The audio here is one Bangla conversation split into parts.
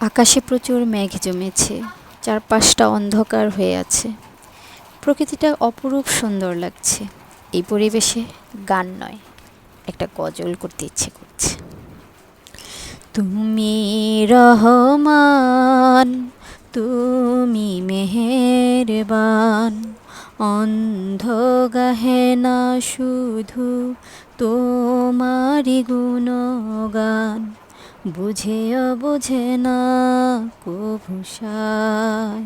আকাশে প্রচুর মেঘ জমেছে, চারপাশটা অন্ধকার হয়ে আছে। প্রকৃতিটা অপরূপ সুন্দর লাগছে। এই পরিবেশে গান নয়, একটা গজল করতে ইচ্ছে করছে। তুমি রহমান, তুমি মেহেরবান, অন্ধ গাহে না শুধু তোমারি গুণগান। বুঝেও বুঝে না কুভূষায়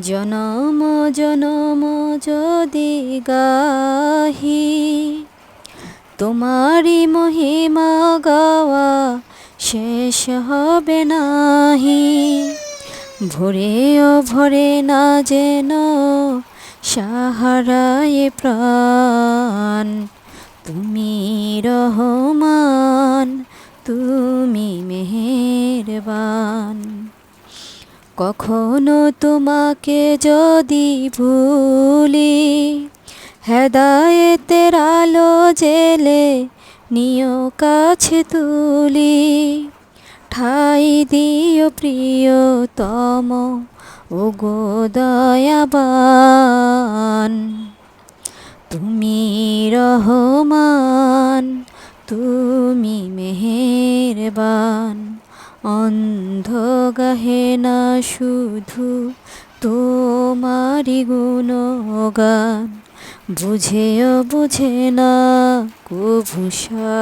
জনম জনম যদি গাহি তোমারি মহিমা গাওয়া শেষ হবে নাহি। ভোরেও ভরে না যেন সাহারায় প্রাণ, তুমি রহমান তুমি মেহেরবান। কখনো তোমাকে যদি ভুলি, হেদায়েতের আলো জেলে নিয় কাছে তুলি। ঠাই দিও প্রিয়তম ও গো দয়াবান। তুমি রহমান, তুমি মেহেরবান অন্ধ গাহে না শুধু তোমারি গুণগান। বুঝেও বুঝে না কুভূষা